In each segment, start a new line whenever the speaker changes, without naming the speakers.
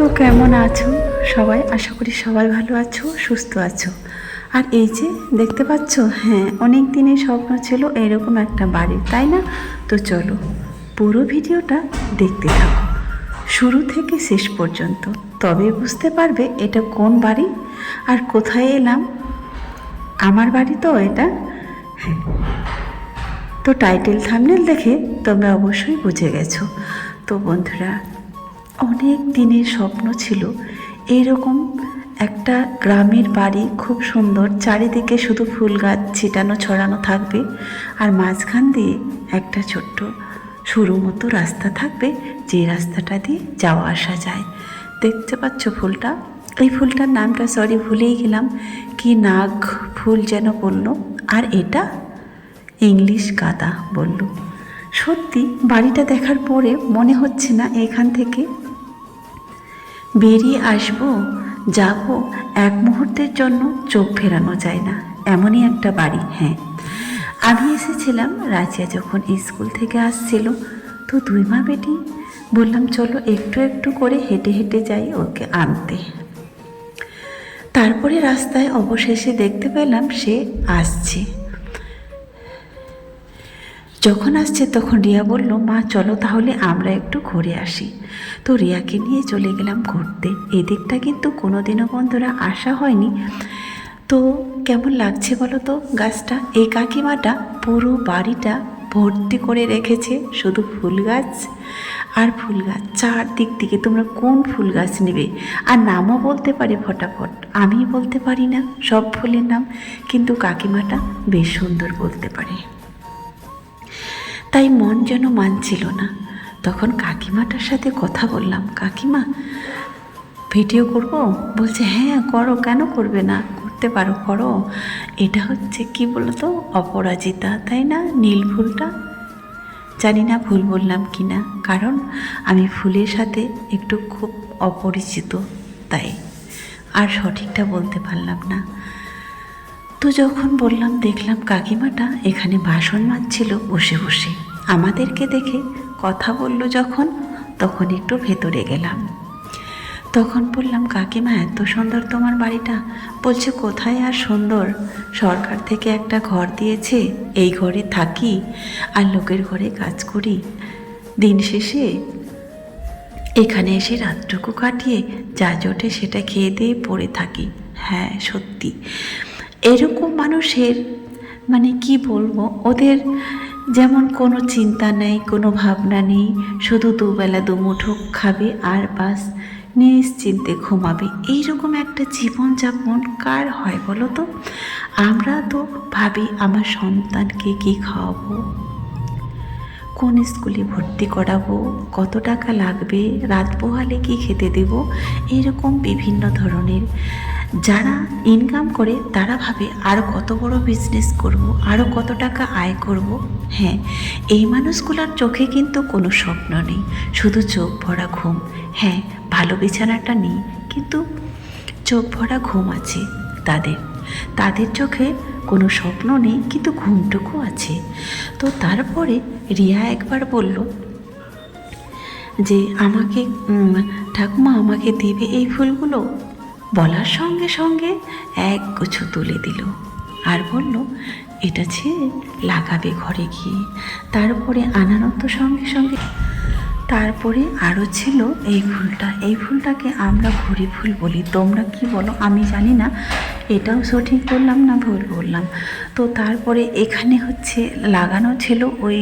তো কেমন আছো? সবাই আশা করি সবাই ভালো আছো, সুস্থ আছো। আর এই যে দেখতে পাচ্ছ হ্যাঁ অনেক দিনের স্বপ্ন ছিল এরকম একটা বাড়ি, তাই না? তো চলো, পুরো ভিডিওটা দেখতে থাকো। শুরু থেকে শেষ পর্যন্ত, তবে বুঝতে পারবে এটা কোন বাড়ি আর কোথায় এলাম? আমার বাড়ি তো এটা। হ্যাঁ। তো টাইটেল থামনেল দেখে তোমরা অবশ্যই বুঝে গেছো। তো বন্ধুরা অনেক দিনের স্বপ্ন ছিল। এরকম একটা গ্রামের বাড়ি খুব সুন্দর, চারিদিকে শুধু ফুল গাছ ছিটানো, ছড়ানো থাকবে আর মাঝখান দিয়ে একটা ছোট্ট সরু মতো রাস্তা থাকবে, যে রাস্তাটা দিয়ে যাওয়া আসা যায়। দেখতে পাচ্ছ ফুলটা? এই ফুলটার নামটা সরি ভুলেই গেলাম। কি নাগ ফুল যেন বলল। আর এটা? ইংলিশ গাদা বলল। সত্যি, বাড়িটা দেখার পরে মনে হচ্ছে না এখান থেকে বেরিয়ে আসব, যাব, এক মুহূর্তের জন্য চোখ ফেরানো যায় না। এমনই একটা বাড়ি হ্যাঁ। আমি এসেছিলাম রাজিয়া যখন স্কুল থেকে আসছিল। তো দুই মা বেটি? বললাম, চলো একটু একটু করে হেঁটে হেঁটে যাই ওকে আনতে। তারপরে রাস্তায় অবশেষে দেখতে পেলাম সে আসছে। যখন আসছে তখন রিয়া বলল, মা, চলো তাহলে আমরা একটু ঘুরে আসি। তো রিয়াকে নিয়ে চলে গেলাম ঘুরতে। এদিকটা কিন্তু কোনোদিনও বন্ধুরা আসা হয়নি। তো কেমন লাগছে বলো তো গাছটা? এই কাকিমাটা পুরো বাড়িটা ভর্তি করে রেখেছে, শুধু ফুল গাছ আর ফুল গাছ। চারদিক থেকে তোমরা কোন ফুল গাছ নেবে? আর নামও বলতে পারে ফটাফট। আমি বলতে পারি না, সব ফুলের নাম। কিন্তু কাকিমাটা বেশ সুন্দর বলতে পারে। তাই মন যেন মানছিল না। তখন কাকিমাটার সাথে কথা বললাম, কাকিমা, ভিডিও করব? বলছে হ্যাঁ করো, কেন করবে না? করতে পারো, করো। এটা হচ্ছে কি বলতো, অপরাজিতা, তাই না? নীল ফুলটা জানি না ভুল বললাম কি না, কারণ আমি ফুলের সাথে একটু খুব অপরিচিত, তাই। আর সঠিকটা বলতে পারলাম না। তো যখন বললাম, দেখলাম কাকিমাটা এখানে বাসন মাজছিল বসে বসে। আমাদেরকে দেখে কথা বলল যখন, তখন একটু ভেতরে গেলাম। তখন বললাম, কাকিমা, এত সুন্দর তোমার বাড়িটা। বলছে, কোথায় আর সুন্দর? সরকার থেকে একটা ঘর দিয়েছে, এই ঘরে থাকি আর লোকের ঘরে কাজ করি। দিন শেষে এখানে এসে রাতটুকু কাটিয়ে যা জোটে সেটা খেয়ে দিয়ে পড়ে থাকি। হ্যাঁ সত্যি। এরকম মানুষের মানে কি বলব, ওদের যেমন কোনো চিন্তা নেই, কোনো ভাবনা নেই, শুধু দুবেলা দুমুঠো খাবে আর বাস নিশ্চিন্তে ঘুমাবে। এইরকম একটা জীবনযাপন কার হয় বলো তো? আমরা তো ভাবি আমার সন্তানকে কি খাওয়াবো? কোন স্কুলে ভর্তি করাবো? কত টাকা লাগবে? রাত পোহালে কি খেতে দেব? এরকম বিভিন্ন ধরনের যারা ইনকাম করে, তারা ভাবে আরও কত বড় বিজনেস করব আরও কত টাকা আয় করব। হ্যাঁ এই মানুষগুলোর চোখে কিন্তু কোনো স্বপ্ন নেই। শুধু চোখ ভরা ঘুম। হ্যাঁ ভালো বিছানাটা নেই, কিন্তু চোখ ভরা ঘুম আছে তাদের। তাদের চোখে কোনো স্বপ্ন নেই, কিন্তু ঘুমটুকু আছে। তো তারপরে রিয়া একবার বলল যে, আমাকে ঠাকুমা, আমাকে দেবে এই ফুলগুলো? বলার সঙ্গে সঙ্গে এক গুচ্ছ তুলে দিল আর বলল, এটা ছেড়ে লাগাবে ঘরে গিয়ে। তারপরে আনানন্দ সঙ্গে সঙ্গে তারপরে আরও ছিল, এই ফুলটা, এই ফুলটাকে আমরা ঘুরি ফুল বলি। তোমরা কি বলো? আমি জানি না। এটাও সঠিক বললাম না ভুল বললাম? তো তারপরে এখানে হচ্ছে লাগানো ছিল ওই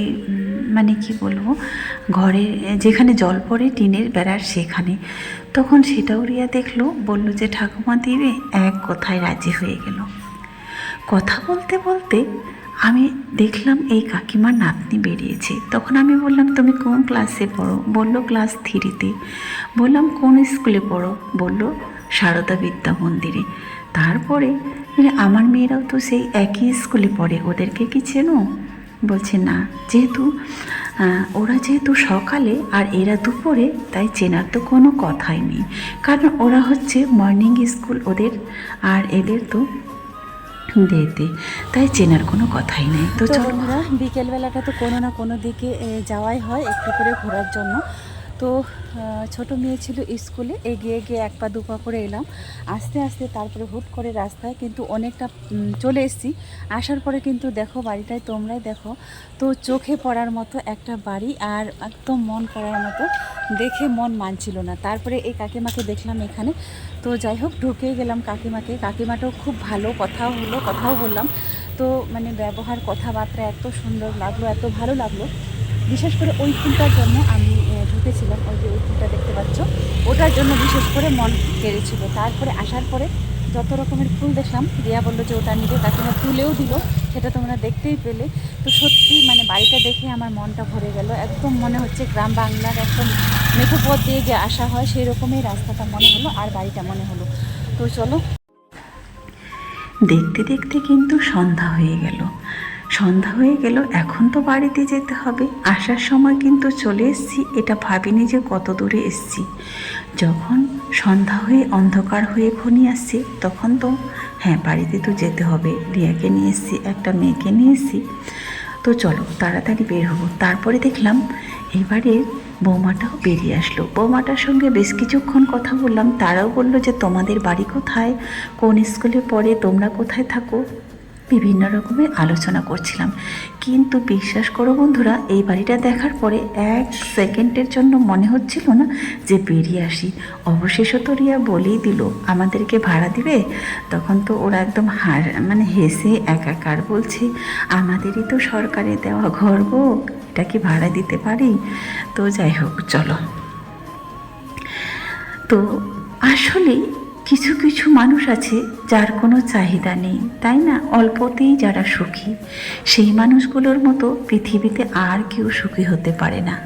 মানে কি বলব, ঘরে যেখানে জল পড়ে টিনের বেড়ার সেখানে। তখন সেটাও রিয়া দেখল, বলল যে ঠাকুমা দিবে, এক কথায় রাজি হয়ে গেল। কথা বলতে বলতে আমি দেখলাম এই কাকিমার নাতনি বেরিয়েছে। তখন আমি বললাম, তুমি কোন ক্লাসে পড়ো? বলল ক্লাস থ্রিতে বললাম, কোন স্কুলে পড়ো? বলল, সারদা বিদ্যা মন্দিরে। তারপরে আমার মেয়েরাও তো সেই একই স্কুলে পড়ে, ওদেরকে কি চেনো? বলছে, না। যেহেতু ওরা যেহেতু সকালে আর এরা দুপুরে তাই চেনার তো কোনো কথাই নেই। কারণ ওরা হচ্ছে মর্নিং স্কুল ওদের আর এদের তো দেতে তাই চেনার কোনো কথাই নেই। তো
তো
চলো।
বিকেলবেলাটা তো কোনো না কোনো দিকে যাওয়াই হয় একটু করে ঘোরার জন্য। তো ছোট মেয়ে ছিল স্কুলে। এগিয়ে গিয়ে এক পা দু পা করে এলাম। আস্তে আস্তে তারপরে হুট করে রাস্তায় কিন্তু অনেকটা চলে এসেছি। আসার পরে কিন্তু দেখো বাড়িটায় তোমরাই দেখো। তো চোখে পড়ার মতো একটা বাড়ি আর একদম মন করার মতো। দেখে মন মানছিল না। তারপরে এই কাকিমাকে দেখলাম এখানে। তো যাই হোক ঢুকে গেলাম কাকিমাকে। কাকিমাটাও খুব ভালো, কথাও হলো, কথাও বললাম। তো মানে ব্যবহার, কথাবার্তা এত সুন্দর লাগল, এত ভালো লাগল। বিশেষ করে ওই ফুলটার জন্য আমি ঢুকেছিলাম ওই যে ওই দেখতে পাচ্ছ। ওটার জন্য বিশেষ করে মন কেড়েছিল। তারপরে আসার পরে যত রকমের ফুল দেখলাম, রিয়া বলল যে ওটা নিবে কাকিমা তুলেও দিল, সেটা তোমরা দেখতেই পেলে। তো সত্যি মানে বাড়িটা দেখে আমার মনটা ভরে গেল। একদম মনে হচ্ছে গ্রাম বাংলার একদম মেঠো পথ দিয়ে যে আসা হয় সেই রকমই রাস্তাটা মনে হলো আর বাড়িটা মনে হলো। তো চলো।
দেখতে দেখতে কিন্তু সন্ধ্যা হয়ে গেল। সন্ধ্যা হয়ে গেল, এখন তো বাড়িতে যেতে হবে। আসার সময় কিন্তু চলে এসেছি, এটা ভাবিনি যে কত দূরে এসেছি। যখন সন্ধ্যা হয়ে অন্ধকার হয়ে ঘনিয়ে আসছে তখন তো হ্যাঁ বাড়িতে তো যেতে হবে। রিয়াকে নিয়ে এসেছি, একটা মেয়েকে নিয়ে এসেছি। তো চলো, তাড়াতাড়ি বের হব। তারপরে দেখলাম, এবারে বৌমাটাও বেরিয়ে আসলো। বৌমাটার সঙ্গে বেশ কিছুক্ষণ কথা বললাম। তারাও বলল যে, তোমাদের বাড়ি কোথায়? কোন স্কুলে পড়ে? তোমরা কোথায় থাকো? বিভিন্ন রকমের আলোচনা করছিলাম। কিন্তু বিশ্বাস করো বন্ধুরা, এই বাড়িটা দেখার পরে এক সেকেন্ডের জন্য মনে হচ্ছিল না যে বেরিয়ে আসি। অবশেষত রিয়া বলেই দিল, আমাদেরকে ভাড়া দিবে? তখন তো ওরা একদম হার মানে হেসে একাকার বলছে, আমাদেরই তো সরকারে দেওয়া ঘর গো, এটা কি ভাড়া দিতে পারি? তো যাই হোক, চলো। তো আসলে কিছু কিছু মানুষ আছে যার কোনো চাহিদা নেই, তাই না? অল্পতেই যারা সুখী, সেই মানুষগুলোর মতো পৃথিবীতে আর কেউ সুখী হতে পারে না।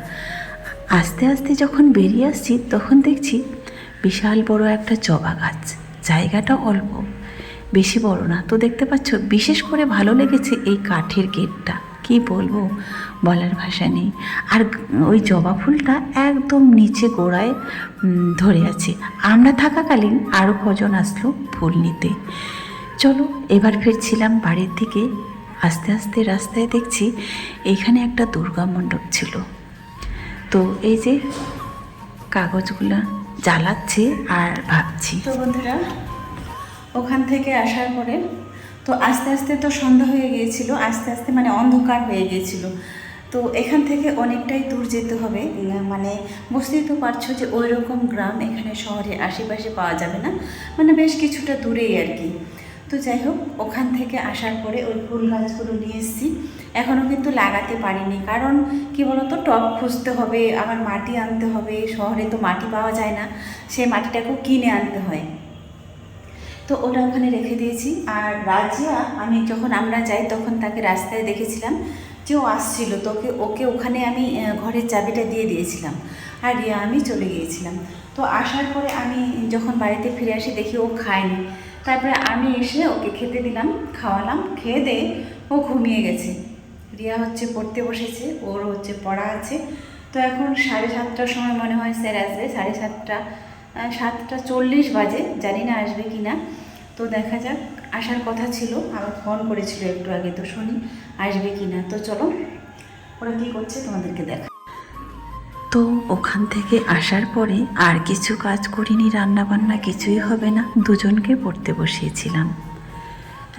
আস্তে আস্তে যখন বেরিয়ে আসছি, তখন দেখছি বিশাল বড় একটা জবা গাছ। জায়গাটা অল্প, বেশি বড় না। তো দেখতে পাচ্ছ, বিশেষ করে ভালো লেগেছে এই কাঠের গেটটা। কি বলব? বলার ভাষা নেই। আর ওই জবা ফুলটা একদম নিচে গোড়ায় ধরে আছে। আমরা থাকাকালীন আরও কজন আসলো ফুল নিতে। চলো, এবার ফিরছিলাম বাড়ির দিকে। আস্তে আস্তে রাস্তায় দেখছি এখানে একটা দুর্গা মণ্ডপ ছিল। তো এই যে কাগজগুলো জ্বালাচ্ছে আর ভাবছি।
তো বন্ধুরা, ওখান থেকে আসার পরে তো আস্তে আস্তে তো সন্ধ্যা হয়ে গিয়েছিল, আস্তে আস্তে মানে অন্ধকার হয়ে গিয়েছিল। তো এখান থেকে অনেকটাই দূর যেতে হবে। মানে বুঝতেই তো পারছ যে ওই রকম গ্রাম এখানে শহরে আশেপাশে পাওয়া যাবে না। মানে বেশ কিছুটা দূরেই আর কি। তো যাই হোক, ওখান থেকে আসার পরে ওই ফুল গাছগুলো নিয়ে এসেছি। এখনও কিন্তু লাগাতে পারিনি। কারণ কি বলতো, টব খুঁজতে হবে, আবার মাটি আনতে হবে। শহরে তো মাটি পাওয়া যায় না, সেই মাটিটাকেও কিনে আনতে হয়। তো ওটা ওখানে রেখে দিয়েছি। আর রাজিয়া, আমি যখন আমরা যাই, তখন তাকে রাস্তায় দেখেছিলাম। যে ও আসছিল, তোকে, ওকে ওখানে আমি ঘরের চাবিটা দিয়ে দিয়েছিলাম। আর রিয়া, আমি চলে গিয়েছিলাম। তো আসার পরে আমি যখন বাড়িতে ফিরে আসি, দেখি ও খায়নি। তারপরে আমি এসে ওকে খেতে দিলাম, খাওয়ালাম, খেয়ে দিয়ে ও ঘুমিয়ে গেছে। রিয়া হচ্ছে পড়তে বসেছে, ওর হচ্ছে পড়া আছে। তো এখন সাড়ে সাতটার সময় মনে হয় স্যার আসবে, সাড়ে সাতটা সাতটা চল্লিশ বাজে, জানি না আসবে কি না তো দেখা যাক আসার কথা ছিল আবার ফোন করেছিল একটু আগে তো শুনি, আসবে কি না তো চলো, ওরা কী করছে তোমাদেরকে দেখা।
তো ওখান থেকে আসার পরে আর কিছু কাজ করিনি রান্না বান্না কিছুই হবে না, দুজনকে পড়তে বসিয়েছিলাম।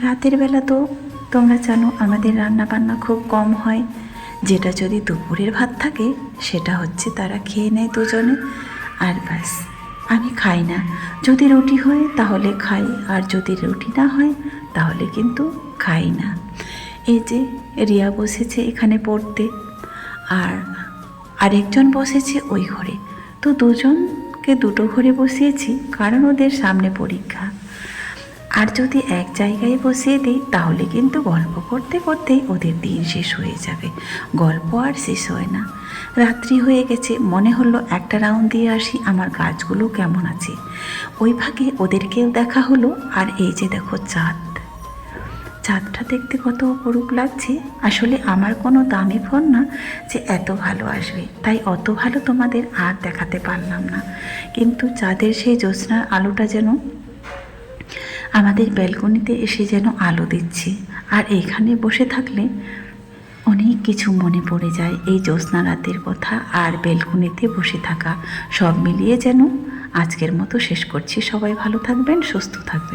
রাতের বেলা তো তোমরা জানো আমাদের রান্না বান্না খুব কম হয়, যেটা যদি দুপুরের ভাত থাকে, সেটা হচ্ছে তারা খেয়ে নেয় দুজনে, আর ব্যাস। আমি খাই না। যদি রুটি হয়, তাহলে খাই। আর যদি রুটি না হয়, তাহলে কিন্তু খাই না। এই যে রিয়া বসেছে এখানে পড়তে, আর আরেকজন বসেছে ওই ঘরে। তো দুজনকে দুটো ঘরে বসিয়েছি, কারণ ওদের সামনে পরীক্ষা। আর যদি এক জায়গায় বসিয়ে দিই, তাহলে কিন্তু গল্প করতে করতেই ওদের দিন শেষ হয়ে যাবে। গল্প আর শেষ হয় না। রাত্রি হয়ে গেছে, মনে হলো একটা রাউন্ড দিয়ে আসি, আমার গাছগুলো কেমন আছে। ওই ভাগে ওদেরকেও দেখা হলো, আর এই যে দেখো চাঁদ। চাঁদটা দেখতে কত অপরূপ লাগছে। আসলে আমার কোনো দামি ফোন না যে এত ভালো আসবে, তাই অত ভালো তোমাদের আর দেখাতে পারলাম না। কিন্তু চাঁদের সেই জ্যোৎস্নার আলোটা যেন আমাদের ব্যালকনিতে এসে যেন আলো দিচ্ছে। আর এখানে বসে থাকলে অনেক কিছু মনে পড়ে যায় এই জ্যোৎস্না রাতের কথা আর ব্যালকনিতে বসে থাকা। সব মিলিয়ে যেন আজকের মতো শেষ করছি। সবাই ভালো থাকবেন, সুস্থ থাকবেন।